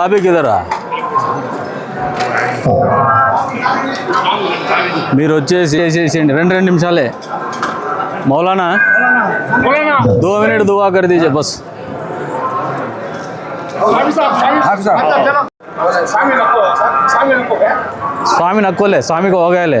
బాబీ కిదరా మీరు వచ్చేసి చేసేసేయండి రెండు రెండు నిమిషాలే మౌలానా దో మినిట్ దువా కర్ దీజే బస్ स्वामी नको स्वामी नको काय స్వామి నక్కోలే స్వామికి హోగాయలే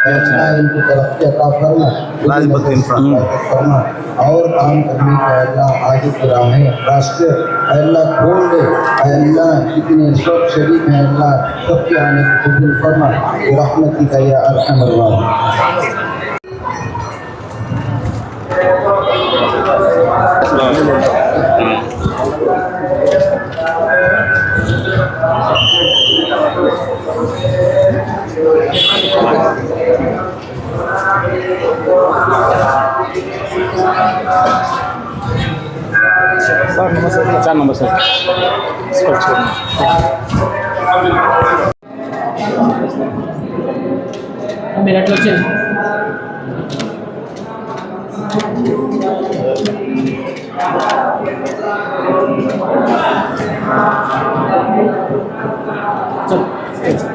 हम्म। और काम करने का अल्लाह आगे है। रास्ते अल्लाह खोल दे। अल्लाह कितने सब शरीक हैं अल्लाह। सबके आने की कबूल फरमा। रहमत की का या अरहम Thank you. ચાર નંબર સર ચાર નંબર સર મેરા તો છે ચલો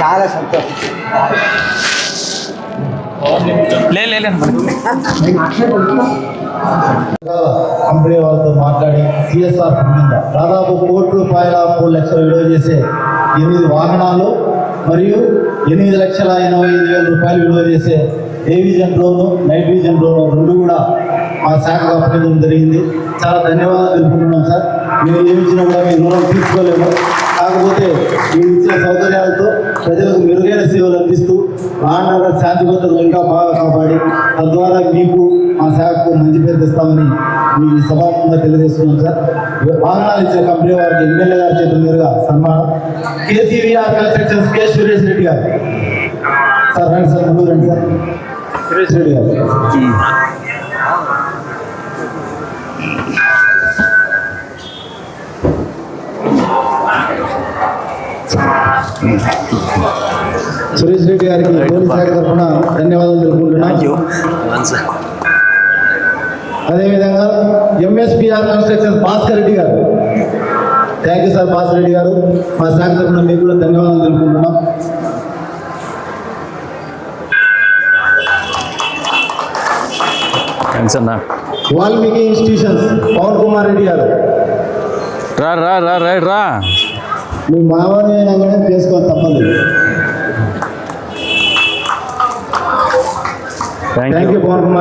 చాలా సంతోషం లే లే లే. కంపెనీ వాళ్ళతో మాట్లాడి సిఎస్ఆర్ దాదాపు కోటి రూపాయల మూడు లక్షలు విలువ చేసే ఎనిమిది వాహనాలు మరియు ఎనిమిది లక్షల ఎనభై ఐదు వేల రూపాయలు విలువ చేసే ఏ vision drone night vision drone రెండు కూడా మా శాఖకు అప్పగించడం జరిగింది. చాలా ధన్యవాదాలు తెలుపుకుంటున్నాం సార్. మీరు ఏమిచ్చినా కూడా మేము రుణం తీసుకోలేము. కాకపోతే మీరు ఇచ్చే సౌకర్యాలతో ప్రజలకు మెరుగైన సేవలు అందిస్తూ ఆంధ్ర శాంతి భద్రతలు ఇంకా బాగా కాపాడి తద్వారా మీకు మా శాఖకు మంచి పేరు తెస్తామని మీ సభాముఖంగా తెలియజేస్తున్నాం సార్. వాహనాలు ఇచ్చే కంపెనీ వారికి ఎమ్మెల్యే గారి చేతుల మీదుగా సన్మానం. KCVR constructions K Suresh Reddy garu. Sir రండి సార్ ముందు రండి సార్. సురేష్ రెడ్డి గారు. Thank you. సురేష్ రెడ్డి గారికి పోలీస్ శాఖ తరఫున ధన్యవాదాలు తెలుపుకుంటున్నాం. Thank you one sir. అదేవిధంగా MSPR construction Bhaskar Reddy garu. Thank you sir Bhaskar Reddy garu. మా శాఖ తరఫున మీకు కూడా ధన్యవాదాలు తెలుపుకుంటున్నాం. థ్యాంక్స్ అన్న. వాల్మీకి ఇన్స్టిట్యూషన్స్ పవన్ కుమార్ రెడ్డి గారు. రా రా రా రైట్ రా. మీ కూడా చేసుకోవాలి తప్పదు.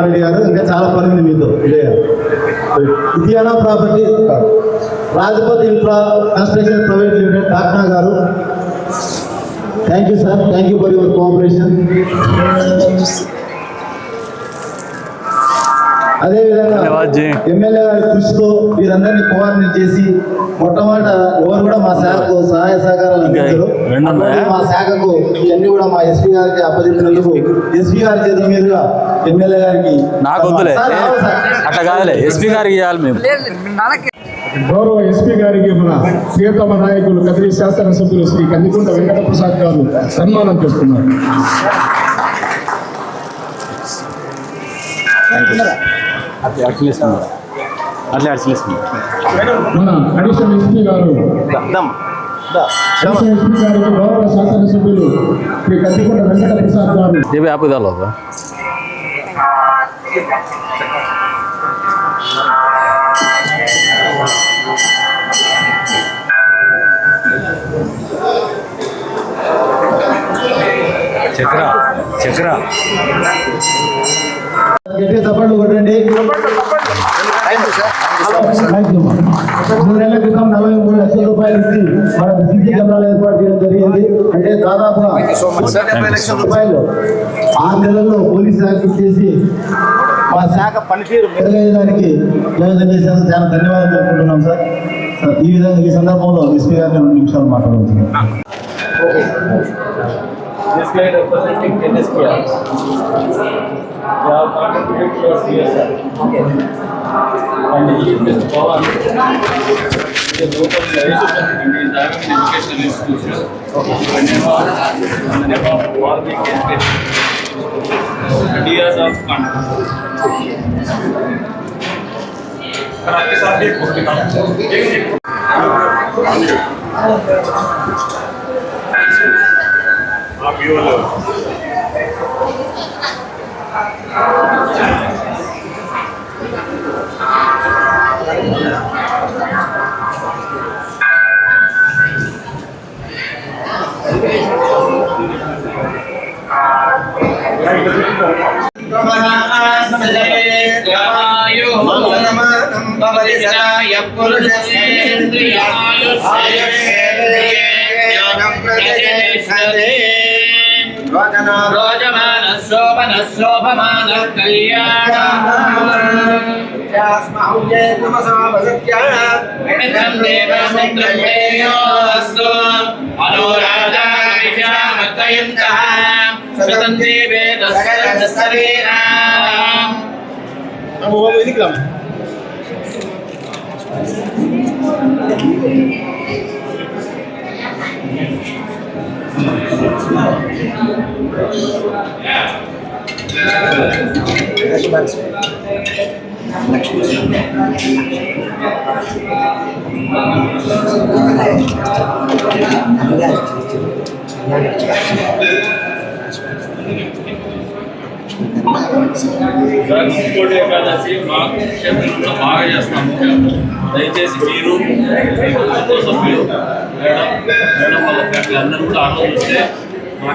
థ్యాంక్ గారు ఇంకా చాలా పని ఉంది మీతో ఇదియానా property Rajapati infra construction private limited టాక్నా గారు. Thank you sir thank you for your cooperation అదేవిధంగా. ఎమ్మెల్యే గారి కృషితో వీరందరినీ కోఆర్డినేట్ చేసి మొట్టమొదట ఎవరు కూడా మా శాఖకు సహాయ సహకారాలు అందించారు. మా శాఖకు ఇవన్నీ కూడా మా ఎస్పీ గారికి అప్పగించినందుకు ఎస్పీ గారి చేతుల మీదుగా ఎమ్మెల్యే గారికి నాకు వద్దులే. అట్లా కాదులే. ఎస్పీ గారికి ఇవ్వాలి మేము. గౌరవ ఎస్పీ గారికి మన ప్రియతమ నాయకులు కదిరి శాసనసభ్యులు శ్రీ కందికుంట వెంకట ప్రసాద్ గారు సన్మానం చేస్తున్నారు. అట్లేసుకున్నా అట్లా అట్లేసుకున్నా మన additional SP garu. Additional SP గారికి గౌరవ చక్ర. తప్పట్లు కొట్టండి. మూడు నెలల క్రితం నలభై మూడు లక్షల రూపాయలు ఇచ్చి మనకు సీసీ కెమెరాలు ఏర్పాటు చేయడం జరిగింది. అంటే దాదాపుగా లక్షల రూపాయలు ఆరు నెలల్లో పోలీసు యాక్టివ్ చేసి మా శాఖ పనితీరు మెరుగయ్యేదానికి చాలా ధన్యవాదాలు తెలుపుకుంటున్నాం సార్ సార్, ఈ విధంగా ఈ సందర్భంలో ఎస్పీ గారిని రెండు నిమిషాలు మాట్లాడుతున్నాం जिसके रिप्रेजेंटिंग टेनिस किया या contribute your CSR and he miss Pavan the local level in the environment educational institution whenever whenever war the campaign ideas of content आपके साथ एक पुस्तक एक एक आप ये वाले रोजमान शोभन शोभमान कल्याण मित्रं देवमित्रं देयोऽस्तु अनुराधाविषामतयन्तः शतं లక్ష్మీ లక్ష్మీ ఇంకోటి బాగా చేస్తాము దయచేసి మీరు మీ కుటుంబ సభ్యులు మేడం మేడం వాళ్ళ ఫ్యామిలీ అందరూ కూడా ఆలోచిస్తే మా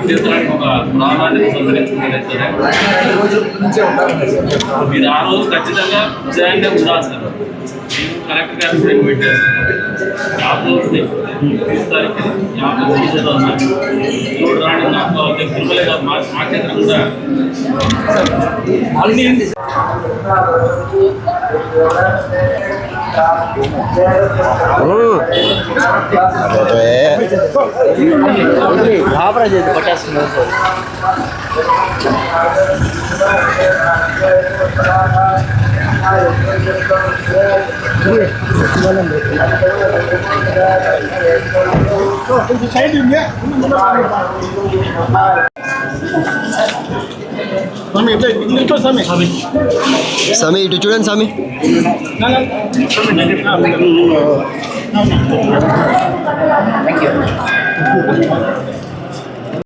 ఒక ప్రాధాన్యత సంతరించుకునేది మీరు ఆ రోజు ఖచ్చితంగా ఉదయాన్నే ఉండాలి సార్ కరెక్ట్ కరెక్ట్గా ఫ్రెండ్ యాభై ఉంది తీసు తారీఖు యాభై రాని నాకు కాదు మా మా కూడా అన్ని ભાવરા છે પચાસ નવસો સાઈડ Sami, એટલે સામે સામે ઇટુ ચુડન સામે